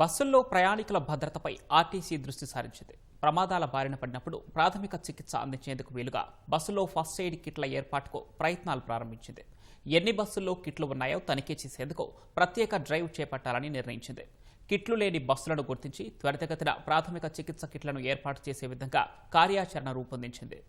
బస్సుల్లో ప్రయాణికుల భద్రతపై ఆర్టీసీ దృష్టి సారించింది. ప్రమాదాల బారిన పడినప్పుడు ప్రాథమిక చికిత్స అందించేందుకు వీలుగా బస్సులో ఫస్ట్ ఎయిడ్ కిట్ల ఏర్పాటుకు ప్రయత్నాలు ప్రారంభించింది. ఎన్ని బస్సుల్లో కిట్లు ఉన్నాయో తనిఖీ చేసేందుకు ప్రత్యేక డ్రైవ్ చేపట్టాలని నిర్ణయించింది. కిట్లు లేని బస్సులను గుర్తించి త్వరితగతిన ప్రాథమిక చికిత్స కిట్లను ఏర్పాటు చేసే విధంగా కార్యాచరణ రూపొందించింది.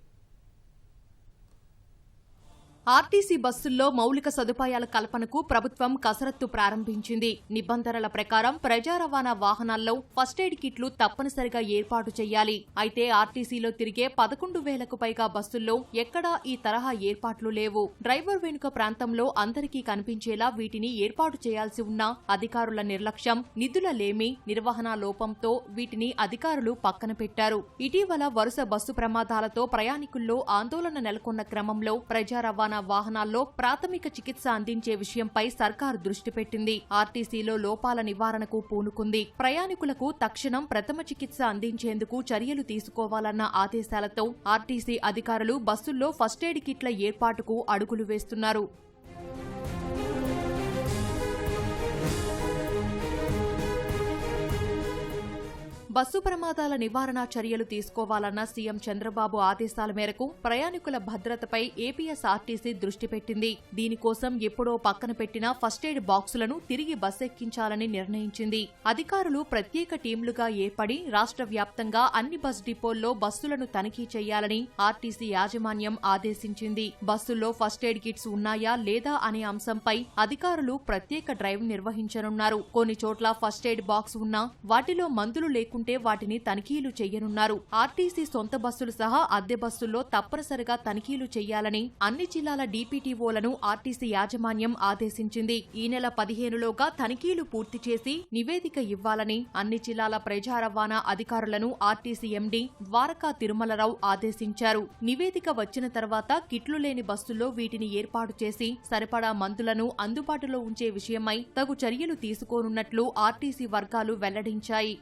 ఆర్టీసీ బస్సుల్లో మౌలిక సదుపాయాల కల్పనకు ప్రభుత్వం కసరత్తు ప్రారంభించింది. నిబంధనల ప్రకారం ప్రజా రవాణా వాహనాల్లో ఫస్ట్ ఎయిడ్ కిట్లు తప్పనిసరిగా ఏర్పాటు చేయాలి. అయితే ఆర్టీసీలో తిరిగే పదకొండు వేలకు పైగా బస్సుల్లో ఎక్కడా ఈ తరహా ఏర్పాట్లు లేవు. డ్రైవర్ వెనుక ప్రాంతంలో అందరికీ కనిపించేలా వీటిని ఏర్పాటు చేయాల్సి ఉన్నా అధికారుల నిర్లక్ష్యం నిధుల లేమి నిర్వహణ లోపంతో వీటిని అధికారులు పక్కన పెట్టారు. ఇటీవల వరుస బస్సు ప్రమాదాలతో ప్రయాణికుల్లో ఆందోళన నెలకొన్న క్రమంలో ప్రజా రవాణా వాహనాల్లో ప్రాథమిక చికిత్స అందించే విషయంపై సర్కారు దృష్టి పెట్టింది. ఆర్టీసీలో లోపాల నివారణకు పూనుకుంది. ప్రయాణికులకు తక్షణం ప్రథమ చికిత్స అందించేందుకు చర్యలు తీసుకోవాలన్న ఆదేశాలతో ఆర్టీసీ అధికారులు బస్సుల్లో ఫస్ట్ ఎయిడ్ కిట్ల ఏర్పాటుకు అడుగులు వేస్తున్నారు. బస్సు ప్రమాదాల నివారణ చర్యలు తీసుకోవాలన్న సీఎం చంద్రబాబు ఆదేశాల మేరకు ప్రయాణికుల భద్రతపై ఏపీఎస్ఆర్టీసీ దృష్టి పెట్టింది. దీనికోసం ఎప్పుడో పక్కన పెట్టిన ఫస్ట్ ఎయిడ్ బాక్సులను తిరిగి బస్సెక్కించాలని నిర్ణయించింది. అధికారులు ప్రత్యేక టీంలుగా ఏర్పడి రాష్ట్ర వ్యాప్తంగా అన్ని బస్ డిపోల్లో బస్సులను తనిఖీ చేయాలని ఆర్టీసీ యాజమాన్యం ఆదేశించింది. బస్సుల్లో ఫస్ట్ ఎయిడ్ కిట్స్ ఉన్నాయా లేదా అనే అంశంపై అధికారులు ప్రత్యేక డ్రైవ్ నిర్వహించనున్నారు. కొన్ని చోట్ల ఫస్ట్ ఎయిడ్ బాక్స్ ఉన్నా వాటిలో మందులు లేకుండా ఉంటే వాటిని తనిఖీలు చేయనున్నారు. ఆర్టీసీ సొంత బస్సులు సహా అద్దె బస్సుల్లో తప్పనిసరిగా తనిఖీలు చేయాలని అన్ని జిల్లాల డీపీటీఓలను ఆర్టీసీ యాజమాన్యం ఆదేశించింది. ఈ నెల పదిహేనులోగా తనిఖీలు పూర్తి చేసి నివేదిక ఇవ్వాలని అన్ని జిల్లాల ప్రజా రవాణా అధికారులను ఆర్టీసీ ఎండీ ద్వారకా తిరుమలరావు ఆదేశించారు. నివేదిక వచ్చిన తర్వాత కిట్లు లేని బస్సుల్లో వీటిని ఏర్పాటు చేసి సరిపడా మందులను అందుబాటులో ఉంచే విషయమై తగు చర్యలు తీసుకోనున్నట్లు ఆర్టీసీ వర్గాలు వెల్లడించాయి.